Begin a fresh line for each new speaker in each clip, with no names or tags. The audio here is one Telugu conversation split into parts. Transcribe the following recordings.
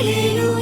一路。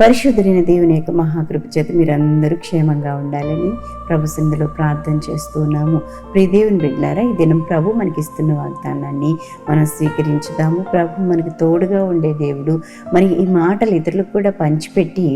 పరిశుద్ధులైన దేవుని యొక్క మహాకృప చేత మీరందరూ క్షేమంగా ఉండాలని ప్రభు సిందులో ప్రార్థన చేస్తున్నాము ప్రియ దేవుని బిడ్డారా ఈ దినం ప్రభు మనకి ఇస్తున్న వాగ్దానాన్ని మనం స్వీకరించుదాము. ప్రభు మనకి తోడుగా ఉండే దేవుడు మరి ఈ మాటలు ఇతరులకు కూడా పంచిపెట్టి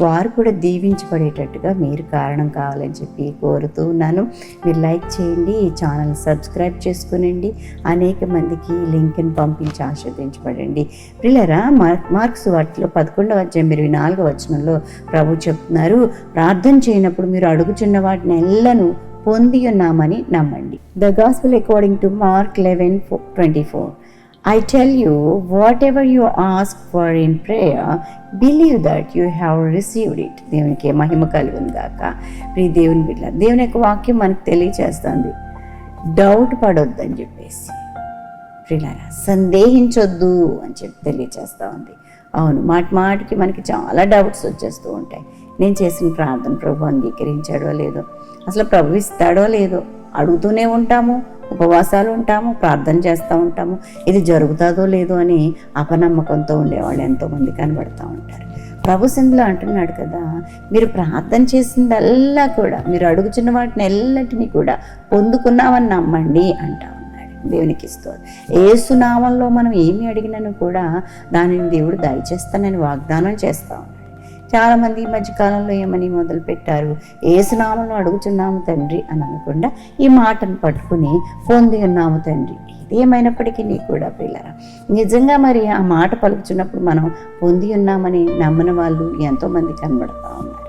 వారు కూడా దీవించబడేటట్టుగా మీరు కారణం కావాలని చెప్పి కోరుతూ ఉన్నాను. మీరు లైక్ చేయండి ఈ ఛానల్ సబ్స్క్రైబ్ చేసుకునండి. అనేక మందికి లింక్ని పంపించి ఆస్వాదించబడండి పిల్లరా మార్క్ మార్క్స్ వాటిలో పదకొండవ అధ్యాయం ఇరవై నాలుగవ వచనంలో ప్రభు చెప్తున్నారు ప్రార్థన చేయనప్పుడు మీరు అడుగుచున్న వాటిని ఎల్లను పొంది ఉన్నామని నమ్మండి. The gospel according to Mark eleven twenty four I tell you whatever you ask for in prayer believe that you have received it దేవునికి మహిమ కలుగును గాక. ప్రీ దేవుని బిడ్డ దేవుని యొక్క వాక్యం మనకు తెలియచేస్తుంది. డౌట్ పడొద్దని చెప్పేసి ప్రిలారా సందేహించొద్దు అని చెప్పి తెలియచేస్తూ ఉంది. అవును. మాట మాటికి మనకి చాలా డౌట్స్ వచ్చేస్తూ ఉంటాయి. నేను చేసిన ప్రార్థన ప్రభు అంగీకరించాడో లేదో అసలు ప్రభు ఇస్తాడో లేదో అడుగుతూనే ఉంటాము ఉపవాసాలు ఉంటాము ప్రార్థన చేస్తూ ఉంటాము ఇది జరుగుతుందో లేదో అని అపనమ్మకంతో ఉండేవాళ్ళు ఎంతోమంది కనబడుతూ ఉంటారు. ప్రభు సింధులో అంటున్నాడు కదా మీరు ప్రార్థన చేసిందల్లా కూడా మీరు అడుగుచున్న వాటిని ఎల్లటిని కూడా పొందుకున్నామని నమ్మండి అంటాం. దేవునికి ఇస్తాడు ఏసునామంలో మనం ఏమి అడిగినను కూడా దానిని దేవుడు దయచేస్తానని వాగ్దానం చేస్తా ఉన్నాడు. చాలామంది ఈ మధ్యకాలంలో ఏమని మొదలు పెట్టారు ఏసునామంలో అడుగుతున్నాము తండ్రి అని అనకుండా ఈ మాటను పట్టుకుని పొంది ఉన్నాము తండ్రి. ఏమైనప్పటికీ నీ కూడా పిల్లరా నిజంగా మరి ఆ మాట పలుకుచున్నప్పుడు మనం పొంది ఉన్నామని నమ్మని వాళ్ళు ఎంతోమంది కనబడతా ఉన్నారు.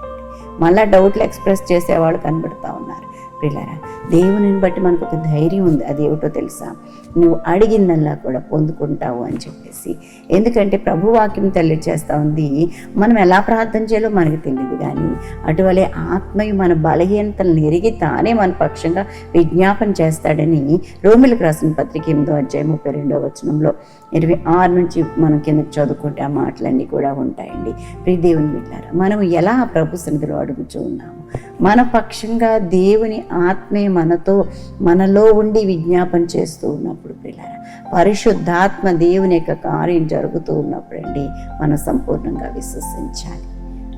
మళ్ళా డౌట్లు ఎక్స్ప్రెస్ చేసేవాళ్ళు కనబడతా ఉన్నారు. పిల్లరా? దేవుని బట్టి మనకు ఒక ధైర్యం ఉంది. అది ఏమిటో తెలుసా? నువ్వు అడిగిందల్లా కూడా పొందుకుంటావు అని చెప్పేసి. ఎందుకంటే ప్రభు వాక్యం తెలియచేస్తూ ఉంది మనం ఎలా ప్రార్థన చేయాలో మనకు తెలియదు కానీ అటువలే ఆత్మయు మన బలహీనతలను ఎరిగి తానే మన పక్షంగా విజ్ఞాపన చేస్తాడని రోమిలకు రాసిన పత్రిక ఎనిమిదో అధ్యాయం ముప్పై రెండో వచనంలో ఇరవై ఆరు నుంచి మనం కింద చదువుకుంటే ఆ మాటలన్నీ కూడా ఉంటాయండి. ప్రియ దేవుని బిడ్డారా మనం ఎలా ప్రభు సన్నిధిలో అడుగుచూ ఉన్నాము? మన పక్షంగా దేవుని ఆత్మే మనతో మనలో ఉండి విజ్ఞాపన చేస్తూ ఉన్నప్పుడు పిల్లరా పరిశుద్ధాత్మ దేవుని యొక్క కార్యం జరుగుతూ ఉన్నప్పుడండి మనం సంపూర్ణంగా విశ్వసించాలి.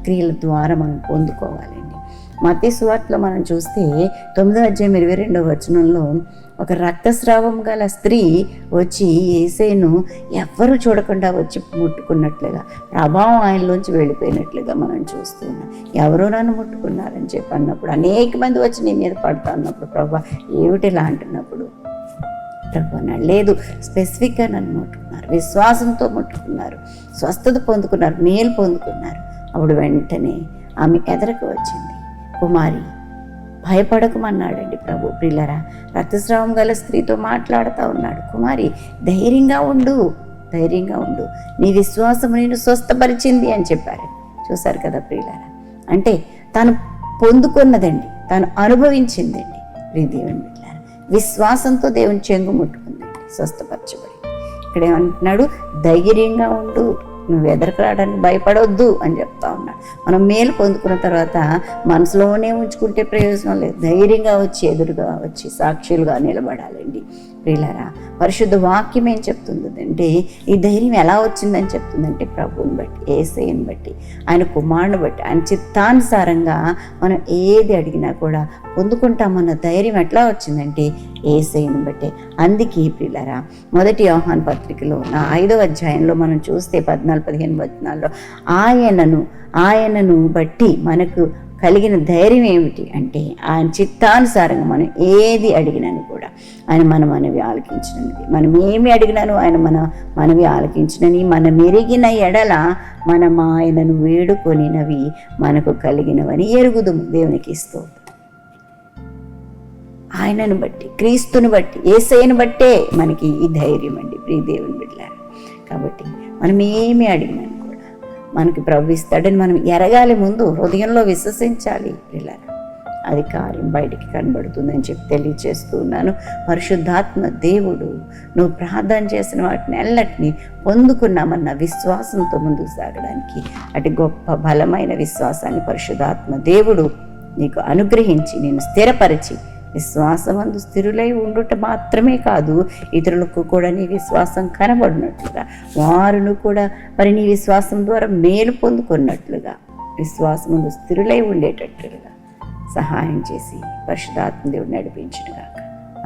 క్రియల ద్వారా మనం పొందుకోవాలండి. మతి సువార్తలో మనం చూస్తే తొమ్మిదో అధ్యాయం ఇరవై రెండవ వచనంలో ఒక రక్తస్రావం గల స్త్రీ వచ్చి ఏసేను ఎవ్వరూ చూడకుండా వచ్చి ముట్టుకున్నట్లుగా ప్రభావం ఆయనలోంచి వెళ్ళిపోయినట్లుగా మనం చూస్తున్నాం ఎవరో నన్ను ముట్టుకున్నారని చెప్పి అన్నప్పుడు అనేక మంది వచ్చి నీ మీద పడతా అన్నప్పుడు ప్రభా ఏమిటి ఇలా అంటున్నప్పుడు? ప్రభు లేదు స్పెసిఫిక్గా నన్ను ముట్టుకున్నారు. విశ్వాసంతో ముట్టుకున్నారు. స్వస్థత పొందుకున్నారు. మేలు పొందుకున్నారు. అప్పుడు వెంటనే ఆమె ఎదరకు వచ్చింది. కుమారి భయపడకమన్నాడండి ప్రభు ప్రిల్లరా. రక్తస్రావం గల స్త్రీతో మాట్లాడుతూ ఉన్నాడు. కుమారి ధైర్యంగా ఉండు. ధైర్యంగా ఉండు. నీ విశ్వాసం నేను స్వస్థపరిచింది అని చెప్పారు. చూశారు కదా ప్రియులారా అంటే తను పొందుకున్నదండి. తను అనుభవించిందండి. ప్రియ విశ్వాసంతో దేవుని చెంగు ముట్టుకుందండి. స్వస్థపరచబడి. ఇక్కడ ఏమంటున్నాడు? ధైర్యంగా ఉండు. నువ్వు ఎదరకరాడానికి భయపడొద్దు అని చెప్తా ఉన్నాడు మనం మేలు పొందుకున్న తర్వాత మనసులోనే ఉంచుకుంటే ప్రయోజనం లేదు. ధైర్యంగా వచ్చి ఎదురుగా వచ్చి సాక్షులుగా నిలబడాలండి. ప్రియులరా పరిశుద్ధ వాక్యం ఏం చెప్తుందంటే ఈ ధైర్యం ఎలా వచ్చిందని చెప్తుందంటే ప్రభువుని బట్టి ఏసైని బట్టి ఆయన కుమారుని బట్టి ఆయన చిత్తానుసారంగా మనం ఏది అడిగినా కూడా పొందుకుంటామన్న ధైర్యం ఎట్లా వచ్చిందంటే ఏసైను బట్టే. అందుకే ప్రిలరా మొదటి యోహాన్ పత్రికలో నా ఐదో అధ్యాయంలో మనం చూస్తే పద్నాలుగు పదిహేను వచనాల్లో ఆయనను ఆయనను బట్టి మనకు కలిగిన ధైర్యం ఏమిటి అంటే ఆయన చిత్తానుసారంగా మనం ఏది అడిగినాను కూడా ఆయన మన మనవి ఆలకించినది. మనం ఏమి అడిగినాను ఆయన మన మనవి ఆలకించినని మనం ఎరిగిన ఎడల మనం ఆయనను వేడుకొనినవి మనకు కలిగినవని ఎరుగుదుము. దేవునికి ఇస్తూ ఆయనను బట్టి క్రీస్తుని బట్టి ఏసైని బట్టే మనకి ఈ ధైర్యం అండి ప్రియ దేవుని బిడ్డలారా. కాబట్టి మనం ఏమి అడిగినాను కూడా మనకి ప్రభు ఇస్తాడని మనం ఎరగాలి ముందు హృదయంలో విశ్వసించాలి పిల్లలు అది కార్యం బయటికి కనబడుతుందని చెప్పి తెలియచేస్తూ ఉన్నాను. పరిశుద్ధాత్మ దేవుడు నువ్వు ప్రార్థన చేసిన వాటిని ఎల్లటిని పొందుకున్నామన్న విశ్వాసంతో ముందుకు సాగడానికి అటు గొప్ప బలమైన విశ్వాసాన్ని పరిశుద్ధాత్మ దేవుడు నీకు అనుగ్రహించి నేను స్థిరపరిచి విశ్వాసమందు స్థిరులై ఉండుట మాత్రమే కాదు ఇతరులకు కూడా నీ విశ్వాసం కనబడినట్లుగా వారును కూడా మరి నీ విశ్వాసం ద్వారా మేలు పొందుకున్నట్లుగా విశ్వాసముందు స్థిరులై ఉండేటట్లుగా సహాయం చేసి పరిశుధాత్మ దేవుడు నడిపించునుగాక.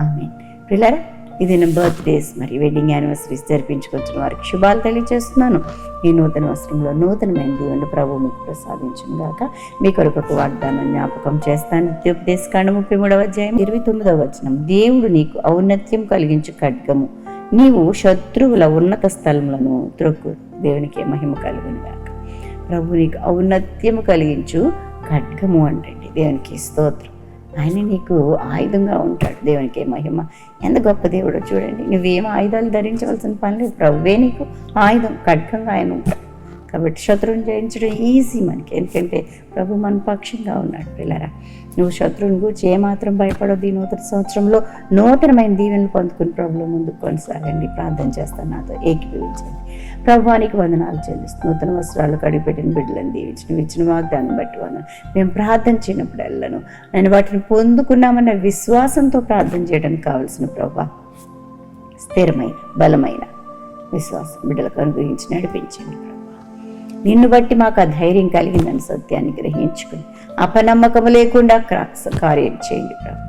ఆమె పిల్లరా ఇది నా బర్త్డేస్ మరి వెడ్డింగ్ యానివర్సరీస్ జరిపించుకొచ్చిన వారికి శుభాలు తెలియజేస్తున్నాను. ఈ నూతన వస్త్రంలో నూతనమైన దేవుని ప్రభు మీకు ప్రసాదించును గాక. మీ కొరకు ఒక వాగ్దానం జ్ఞాపకం చేస్తాను. ద్యోపదేశ కాండ ముప్పై మూడవ అధ్యాయం ఇరవై తొమ్మిదవ వచనం. దేవుడు నీకు ఔన్నత్యం కలిగించు ఖడ్గము. నీవు శత్రువుల ఉన్నత స్థలములను త్రొక్కు. దేవునికి మహిమ కలుగును గాక. ప్రభు నీకు ఔన్నత్యము కలిగించు ఖడ్గము అంటండి. దేవునికి స్తోత్రం. ఆయన నీకు ఆయుధంగా ఉంటాడు. దేవునికి మహిమ. ఎంత గొప్ప దేవుడో చూడండి. నువ్వేం ఆయుధాలు ధరించవలసిన పని లేదు. ప్రభువే నీకు ఆయుధం ఖడ్గంగా ఆయన ఉంటాడు. కాబట్టి శత్రువుని జయించడం ఈజీ మనకి. ఎందుకంటే ప్రభు మన పక్షంగా ఉన్నాడు పిల్లరా. నువ్వు శత్రువుని గురించి ఏమాత్రం భయపడవు ఈ నూతన సంవత్సరంలో. నూతనమైన దీవెనలు పొందుకుని ప్రభులో ముందుకు కొనసాగండి. ప్రార్థన చేస్తాను నాతో ఏకీభవించండి. ప్రభువానికి వందనాలు చెల్లిస్తూ నూతన వస్త్రాలు కడిగిపెట్టిన బిడ్డలను దీవించిన నువ్వు ఇచ్చిన వాగ్దానం బట్టి వందనం. మేము ప్రార్థన చేయనప్పుడు వెళ్ళను నేను వాటిని పొందుకున్నామన్న విశ్వాసంతో ప్రార్థన చేయడానికి కావలసిన ప్రభా స్థిరమైన బలమైన విశ్వాసం బిడ్డలకు అనుగ్రహించి నడిపించండి ప్రభా. నిన్ను బట్టి మాకు ఆ ధైర్యం కలిగిందని సత్యాన్ని గ్రహించుకుని అపనమ్మకము లేకుండా క్రా- కార్యం చేయండి ప్రభా.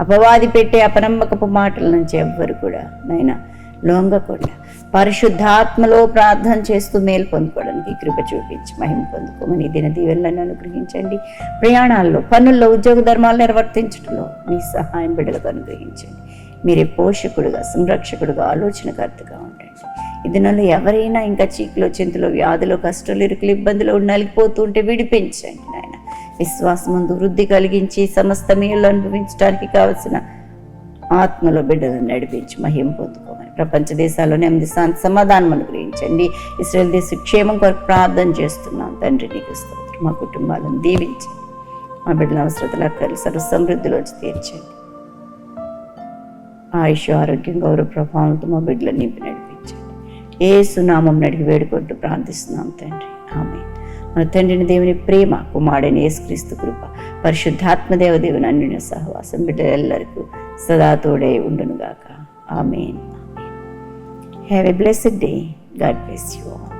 అపవాది పెట్టే అపనమ్మకపు మాటల నుంచి ఎవ్వరు కూడా నైనా లొంగకుండా పరిశుద్ధాత్మలో ప్రార్థన చేస్తూ మేలు పొందుకోవడానికి కృప చూపించి మహిమ పొందుకోమని దిన దీవెనలను అనుగ్రహించండి. ప్రయాణాల్లో పనుల్లో ఉద్యోగ ధర్మాలు నిర్వర్తించడంలో మీ సహాయం బిడ్డలకు అనుగ్రహించండి. మీరే పోషకుడుగా సంరక్షకుడుగా ఆలోచనకర్తగా ఉండండి. ఈ దినంలో ఎవరైనా ఇంకా చీకులో చింతలో వ్యాధులు కష్టాలు ఇరుకులు ఇబ్బందులు నలిగిపోతూ ఉంటే విడిపించండి నాయన. విశ్వాసమందు వృద్ధి కలిగించి సమస్త మేలు అనుభవించడానికి కావలసిన ఆత్మలో బిడ్డలను నడిపించి మహిమ పొందుకోమని ప్రపంచ దేశాల్లో నెమ్మది శాంతి సమాధానం అనుగ్రహించండి ఇస్రాయల్ దేశ క్షేమం కొరకు ప్రార్థన చేస్తున్నాం తండ్రి నీకు స్తోత్రం. మా కుటుంబాలను దీవించండి మా బిడ్డల అవసరతలు అక్కర్లు సర్వ సమృద్ధిలోంచి తీర్చండి. ఆయుష్ ఆరోగ్యం గౌరవ ప్రభావంతో మా బిడ్డలను నింపి నడిపించండి. ఏ సునామం నడిగి వేడుకుంటూ ప్రార్థిస్తున్నాం తండ్రి. ఆమె మన తండ్రిని దేవుని ప్రేమ కుమారుడైన యేసుక్రీస్తు కృప పరిశుద్ధాత్మ దేవదేవుని సహవాసం బిడ్డలెల్లరికూ సదా తోడే ఉండునుగాక. Amen. Have a blessed day God bless you all